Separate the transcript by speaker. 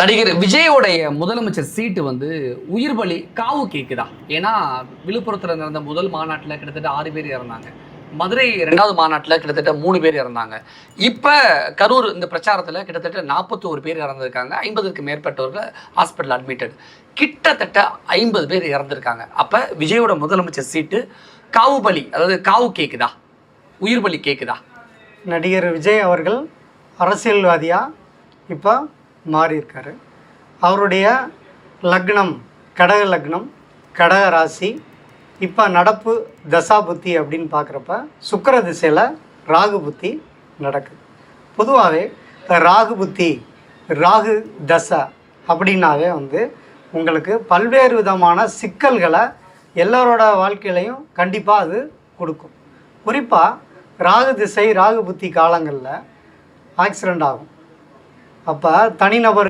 Speaker 1: நடிகர் விஜயோடைய முதலமைச்சர் சீட்டு வந்து உயிர் பலி காவு கேக்குதா? ஏன்னா விழுப்புரத்தில் நடந்த முதல் மாநாட்டில் கிட்டத்தட்ட ஆறு பேர் இறந்தாங்க. மதுரை ரெண்டாவது மாநாட்டில் கிட்டத்தட்ட மூணு பேர் இறந்தாங்க. இப்போ கரூர் இந்த பிரச்சாரத்தில் கிட்டத்தட்ட நாற்பத்தோரு பேர் இறந்துருக்காங்க. ஐம்பதுக்கு மேற்பட்டவர்கள் ஹாஸ்பிட்டல் அட்மிட்டட் கிட்டத்தட்ட ஐம்பது பேர் இறந்துருக்காங்க. அப்போ விஜயோட முதலமைச்சர் சீட்டு காவு பலி அதாவது காவு கேக்குதா? உயிர் பலி கேக்குதா?
Speaker 2: நடிகர் விஜய் அவர்கள் அரசியல்வாதியாக இப்போ மாறியிருக்காரு. அவருடைய லக்னம் கடக லக்னம் கடக ராசி இப்போ நடப்பு தசா புத்தி அப்படின்னு பார்க்குறப்ப சுக்கர திசையில் ராகு புத்தி நடக்குது. பொதுவாகவே ராகு புத்தி ராகு தசை அப்படின்னாவே வந்து உங்களுக்கு பல்வேறு விதமான சிக்கல்களை எல்லாரோட வாழ்க்கையிலையும் கண்டிப்பாக அது கொடுக்கும். குறிப்பாக ராகு திசை ராகு புத்தி காலங்களில் ஆக்சிடெண்ட் ஆகும். அப்போ தனிநபர்